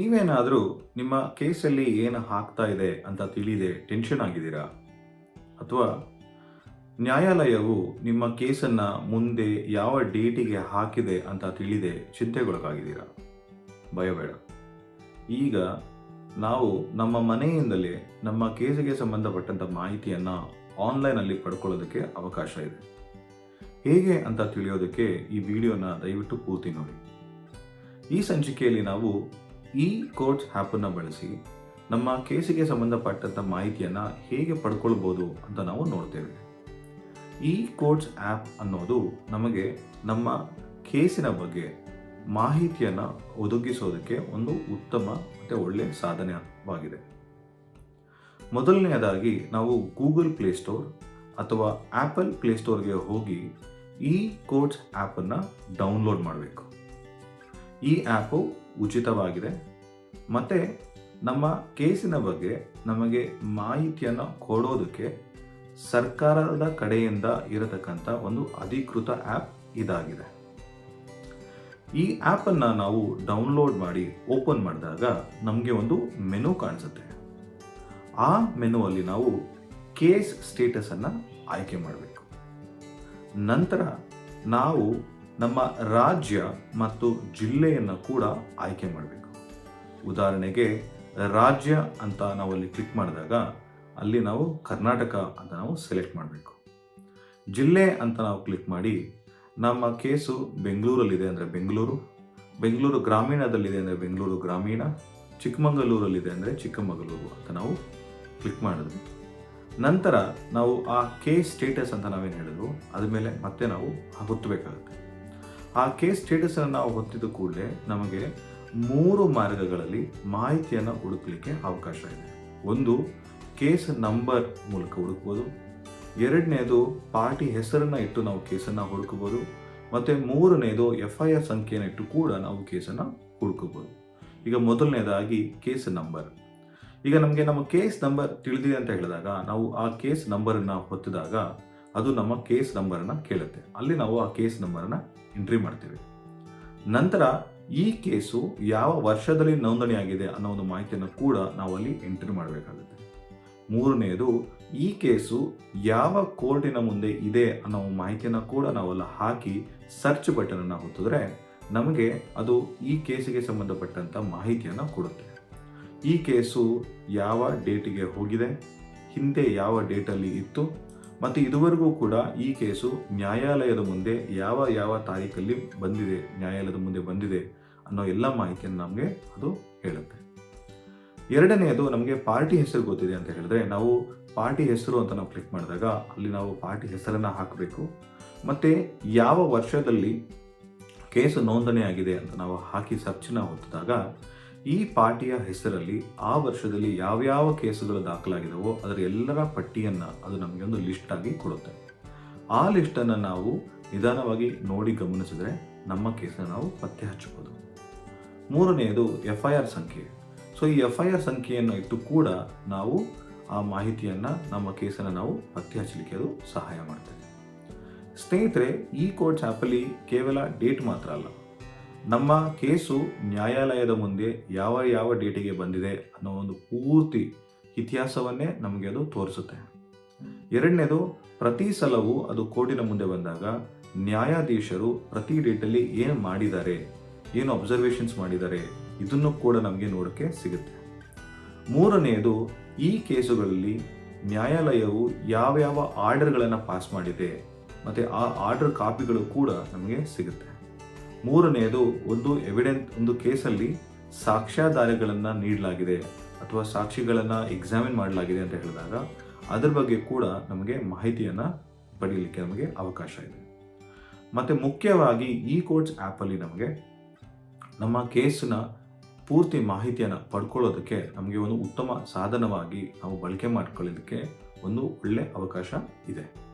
ನೀವೇನಾದರೂ ನಿಮ್ಮ ಕೇಸಲ್ಲಿ ಏನು ಆಗ್ತಾ ಇದೆ ಅಂತ ತಿಳಿದೆ, ಟೆನ್ಷನ್ ಆಗಿದ್ದೀರಾ? ಅಥವಾ ನ್ಯಾಯಾಲಯವು ನಿಮ್ಮ ಕೇಸನ್ನು ಮುಂದೆ ಯಾವ ಡೇಟಿಗೆ ಹಾಕಿದೆ ಅಂತ ತಿಳಿದೆ, ಚಿಂತೆಗೊಳಗಾಗಿದ್ದೀರಾ? ಭಯಬೇಡ ಈಗ ನಾವು ನಮ್ಮ ಮನೆಯಿಂದಲೇ ನಮ್ಮ ಕೇಸಿಗೆ ಸಂಬಂಧಪಟ್ಟಂಥ ಮಾಹಿತಿಯನ್ನು ಆನ್ಲೈನಲ್ಲಿ ಪಡ್ಕೊಳ್ಳೋದಕ್ಕೆ ಅವಕಾಶ ಇದೆ. ಹೇಗೆ ಅಂತ ತಿಳಿಯೋದಕ್ಕೆ ಈ ವಿಡಿಯೋನ ದಯವಿಟ್ಟು ಪೂರ್ತಿ ನೋಡಿ. ಈ ಸಂಚಿಕೆಯಲ್ಲಿ ನಾವು ಈ ಕೋರ್ಟ್ಸ್ ಆ್ಯಪನ್ನು ಬಳಸಿ ನಮ್ಮ ಕೇಸಿಗೆ ಸಂಬಂಧಪಟ್ಟಂಥ ಮಾಹಿತಿಯನ್ನು ಹೇಗೆ ಪಡ್ಕೊಳ್ಬೋದು ಅಂತ ನಾವು ನೋಡ್ತೇವೆ. ಈ ಕೋರ್ಟ್ಸ್ ಆ್ಯಪ್ ಅನ್ನೋದು ನಮಗೆ ನಮ್ಮ ಕೇಸಿನ ಬಗ್ಗೆ ಮಾಹಿತಿಯನ್ನು ಒದಗಿಸೋದಕ್ಕೆ ಒಂದು ಉತ್ತಮ ಮತ್ತು ಒಳ್ಳೆಯ ಸಾಧನವಾಗಿದೆ. ಮೊದಲನೆಯದಾಗಿ ನಾವು ಗೂಗಲ್ ಪ್ಲೇಸ್ಟೋರ್ ಅಥವಾ ಆ್ಯಪಲ್ ಪ್ಲೇಸ್ಟೋರ್ಗೆ ಹೋಗಿ ಈ ಕೋರ್ಟ್ಸ್ ಆ್ಯಪನ್ನು ಡೌನ್ಲೋಡ್ ಮಾಡಬೇಕು. ಈ ಆ್ಯಪು ಉಚಿತವಾಗಿದೆ. ಮತ್ತು ನಮ್ಮ ಕೇಸಿನ ಬಗ್ಗೆ ನಮಗೆ ಮಾಹಿತಿಯನ್ನು ಕೊಡೋದಕ್ಕೆ ಸರ್ಕಾರದ ಕಡೆಯಿಂದ ಇರತಕ್ಕಂಥ ಒಂದು ಅಧಿಕೃತ ಆ್ಯಪ್ ಇದಾಗಿದೆ. ಈ ಆ್ಯಪನ್ನು ನಾವು ಡೌನ್ಲೋಡ್ ಮಾಡಿ ಓಪನ್ ಮಾಡಿದಾಗ ನಮಗೆ ಒಂದು ಮೆನು ಕಾಣಿಸುತ್ತೆ. ಆ ಮೆನುವಲ್ಲಿ ನಾವು ಕೇಸ್ ಸ್ಟೇಟಸನ್ನು ಆಯ್ಕೆ ಮಾಡಬೇಕು. ನಂತರ ನಾವು ನಮ್ಮ ರಾಜ್ಯ ಮತ್ತು ಜಿಲ್ಲೆಯನ್ನು ಕೂಡ ಆಯ್ಕೆ ಮಾಡಬೇಕು. ಉದಾಹರಣೆಗೆ, ರಾಜ್ಯ ಅಂತ ನಾವು ಅಲ್ಲಿ ಕ್ಲಿಕ್ ಮಾಡಿದಾಗ, ಅಲ್ಲಿ ನಾವು ಕರ್ನಾಟಕ ಅಂತ ನಾವು ಸೆಲೆಕ್ಟ್ ಮಾಡಬೇಕು. ಜಿಲ್ಲೆ ಅಂತ ನಾವು ಕ್ಲಿಕ್ ಮಾಡಿ, ನಮ್ಮ ಕೇಸು ಬೆಂಗಳೂರಲ್ಲಿದೆ ಅಂದರೆ ಬೆಂಗಳೂರು ಬೆಂಗಳೂರು ಗ್ರಾಮೀಣದಲ್ಲಿದೆ ಅಂದರೆ ಬೆಂಗಳೂರು ಗ್ರಾಮೀಣ, ಚಿಕ್ಕಮಗಳೂರಲ್ಲಿದೆ ಅಂದರೆ ಚಿಕ್ಕಮಗಳೂರು ಅಂತ ನಾವು ಕ್ಲಿಕ್ ಮಾಡಿದ್ವಿ. ನಂತರ ನಾವು ಆ ಕೇಸ್ ಸ್ಟೇಟಸ್ ಅಂತ ನಾವೇನು ಹೇಳಿದ್ರು ಅದ ಮೇಲೆ ಮತ್ತೆ ನಾವು ಹೊತ್ತಬೇಕಾಗುತ್ತೆ ಆ ಕೇಸ್ ಸ್ಟೇಟಸನ್ನು ನಾವು ಹೊತ್ತಿದ ಕೂಡಲೇ ನಮಗೆ ಮೂರು ಮಾರ್ಗಗಳಲ್ಲಿ ಮಾಹಿತಿಯನ್ನು ಹುಡುಕಲಿಕ್ಕೆ ಅವಕಾಶ ಇದೆ. ಒಂದು, ಕೇಸ್ ನಂಬರ್ ಮೂಲಕ ಹುಡುಕ್ಬೋದು. ಎರಡನೇದು, ಪಾರ್ಟಿ ಹೆಸರನ್ನು ಇಟ್ಟು ನಾವು ಕೇಸನ್ನು ಹುಡುಕಬಹುದು ಮತ್ತು ಮೂರನೇದು ಎಫ್ ಐ ಆರ್ ಸಂಖ್ಯೆಯನ್ನು ಇಟ್ಟು ಕೂಡ ನಾವು ಕೇಸನ್ನು ಹುಡುಕಬಹುದು ಈಗ ಮೊದಲನೇದಾಗಿ ಕೇಸ್ ನಂಬರ್. ಈಗ ನಮಗೆ ನಮ್ಮ ಕೇಸ್ ನಂಬರ್ ತಿಳಿದಿದೆ ಅಂತ ಹೇಳಿದಾಗ, ನಾವು ಆ ಕೇಸ್ ನಂಬರನ್ನು ಹೊತ್ತಿದಾಗ ಅದು ನಮ್ಮ ಕೇಸ್ ನಂಬರನ್ನು ಕೇಳುತ್ತೆ. ಅಲ್ಲಿ ನಾವು ಆ ಕೇಸ್ ನಂಬರನ್ನು ಎಂಟ್ರಿ ಮಾಡ್ತೀವಿ. ನಂತರ ಈ ಕೇಸು ಯಾವ ವರ್ಷದಲ್ಲಿ ನೋಂದಣಿಯಾಗಿದೆ ಅನ್ನೋ ಒಂದು ಮಾಹಿತಿಯನ್ನು ಕೂಡ ನಾವು ಅಲ್ಲಿ ಎಂಟ್ರಿ ಮಾಡಬೇಕಾಗುತ್ತೆ. ಮೂರನೆಯದು ಈ ಕೇಸು ಯಾವ ಕೋರ್ಟಿನ ಮುಂದೆ ಇದೆ ಅನ್ನೋ ಮಾಹಿತಿಯನ್ನು ಕೂಡ ನಾವೆಲ್ಲ ಹಾಕಿ ಸರ್ಚ್ ಬಟನನ್ನು ಹೊತ್ತಿದ್ರೆ ನಮಗೆ ಅದು ಈ ಕೇಸಿಗೆ ಸಂಬಂಧಪಟ್ಟಂಥ ಮಾಹಿತಿಯನ್ನು ಕೊಡುತ್ತೆ. ಈ ಕೇಸು ಯಾವ ಡೇಟಿಗೆ ಹೋಗಿದೆ, ಹಿಂದೆ ಯಾವ ಡೇಟಲ್ಲಿ ಇತ್ತು ಮತ್ತು ಇದುವರೆಗೂ ಕೂಡ ಈ ಕೇಸು ನ್ಯಾಯಾಲಯದ ಮುಂದೆ ಯಾವ ಯಾವ ತಾರೀಕಲ್ಲಿ ಬಂದಿದೆ, ನ್ಯಾಯಾಲಯದ ಮುಂದೆ ಬಂದಿದೆ ಅನ್ನೋ ಎಲ್ಲ ಮಾಹಿತಿಯನ್ನು ನಮಗೆ ಅದು ಹೇಳುತ್ತೆ. ಎರಡನೆಯದು ನಮಗೆ ಪಾರ್ಟಿ ಹೆಸರು ಗೊತ್ತಿದೆ ಅಂತ ಹೇಳಿದ್ರೆ ನಾವು ಪಾರ್ಟಿ ಹೆಸರು ಅಂತ ನಾವು ಕ್ಲಿಕ್ ಮಾಡಿದಾಗ ಅಲ್ಲಿ ನಾವು ಪಾರ್ಟಿ ಹೆಸರನ್ನು ಹಾಕಬೇಕು. ಮತ್ತು ಯಾವ ವರ್ಷದಲ್ಲಿ ಕೇಸು ನೋಂದಣಿಯಾಗಿದೆ ಅಂತ ನಾವು ಹಾಕಿ ಸರ್ಚನ್ನ ಹೊತ್ತಿದಾಗ ಈ ಪಾರ್ಟಿಯ ಹೆಸರಲ್ಲಿ ಆ ವರ್ಷದಲ್ಲಿ ಯಾವ್ಯಾವ ಕೇಸುಗಳು ದಾಖಲಾಗಿದವೋ ಅದರ ಎಲ್ಲರ ಪಟ್ಟಿಯನ್ನು ಅದು ನಮಗೆ ಒಂದು ಲಿಸ್ಟ್ ಆಗಿ ಕೊಡುತ್ತೆ. ಆ ಲಿಸ್ಟನ್ನು ನಾವು ನಿಧಾನವಾಗಿ ನೋಡಿ ಗಮನಿಸಿದ್ರೆ ನಮ್ಮ ಕೇಸನ್ನು ನಾವು ಪತ್ತೆ ಹಚ್ಚಬಹುದು. ಮೂರನೆಯದು ಎಫ್ ಐ ಆರ್ ಸಂಖ್ಯೆ. ಸೊ ಈ ಎಫ್ ಐ ಆರ್ ಸಂಖ್ಯೆಯನ್ನು ಇಟ್ಟು ಕೂಡ ನಾವು ಆ ಮಾಹಿತಿಯನ್ನು ನಮ್ಮ ಕೇಸನ್ನು ನಾವು ಪತ್ತೆ ಹಚ್ಚಲಿಕ್ಕೆ ಅದು ಸಹಾಯ ಮಾಡ್ತದೆ. ಸ್ನೇಹಿತರೆ, ಈ ಕೋರ್ಟ್ಸ್ ಆ್ಯಪಲ್ಲಿ ಕೇವಲ ಡೇಟ್ ಮಾತ್ರ ಅಲ್ಲ. ನಮ್ಮ ಕೇಸು ನ್ಯಾಯಾಲಯದ ಮುಂದೆ ಯಾವ ಯಾವ ಡೇಟಿಗೆ ಬಂದಿದೆ ಅನ್ನೋ ಒಂದು ಪೂರ್ತಿ ಇತಿಹಾಸವನ್ನೇ ನಮಗೆ ಅದು ತೋರಿಸುತ್ತೆ. ಎರಡನೇದು, ಪ್ರತಿ ಸಲವೂ ಅದು ಕೋರ್ಟಿನ ಮುಂದೆ ಬಂದಾಗ ನ್ಯಾಯಾಧೀಶರು ಪ್ರತಿ ಡೇಟಲ್ಲಿ ಏನು ಮಾಡಿದ್ದಾರೆ, ಏನು ಅಬ್ಸರ್ವೇಷನ್ಸ್ ಮಾಡಿದ್ದಾರೆ, ಇದನ್ನು ಕೂಡ ನಮಗೆ ನೋಡೋಕ್ಕೆ ಸಿಗುತ್ತೆ. ಮೂರನೆಯದು ಈ ಕೇಸುಗಳಲ್ಲಿ ನ್ಯಾಯಾಲಯವು ಯಾವ ಯಾವ ಆರ್ಡರ್ಗಳನ್ನು ಪಾಸ್ ಮಾಡಿದೆ, ಮತ್ತು ಆ ಆರ್ಡರ್ ಕಾಪಿಗಳು ಕೂಡ ನಮಗೆ ಸಿಗುತ್ತೆ. ಮೂರನೆಯದು ಒಂದು ಎವಿಡೆನ್ಸ್ ಒಂದು ಕೇಸಲ್ಲಿ ಸಾಕ್ಷ್ಯಾಧಾರಗಳನ್ನು ನೀಡಲಾಗಿದೆ ಅಥವಾ ಸಾಕ್ಷಿಗಳನ್ನು ಎಕ್ಸಾಮಿನ್ ಮಾಡಲಾಗಿದೆ ಅಂತ ಹೇಳಿದಾಗ ಅದರ ಬಗ್ಗೆ ಕೂಡ ನಮಗೆ ಮಾಹಿತಿಯನ್ನು ಪಡೆಯಲಿಕ್ಕೆ ನಮಗೆ ಅವಕಾಶ ಇದೆ. ಮತ್ತು ಮುಖ್ಯವಾಗಿ ಈ ಕೋರ್ಟ್ಸ್ ಆ್ಯಪಲ್ಲಿ ನಮಗೆ ನಮ್ಮ ಕೇಸನ್ನ ಪೂರ್ತಿ ಮಾಹಿತಿಯನ್ನು ಪಡ್ಕೊಳ್ಳೋದಕ್ಕೆ ನಮಗೆ ಒಂದು ಉತ್ತಮ ಸಾಧನವಾಗಿ ನಾವು ಬಳಕೆ ಮಾಡ್ಕೊಳ್ಳೋದಕ್ಕೆ ಒಂದು ಒಳ್ಳೆಯ ಅವಕಾಶ ಇದೆ.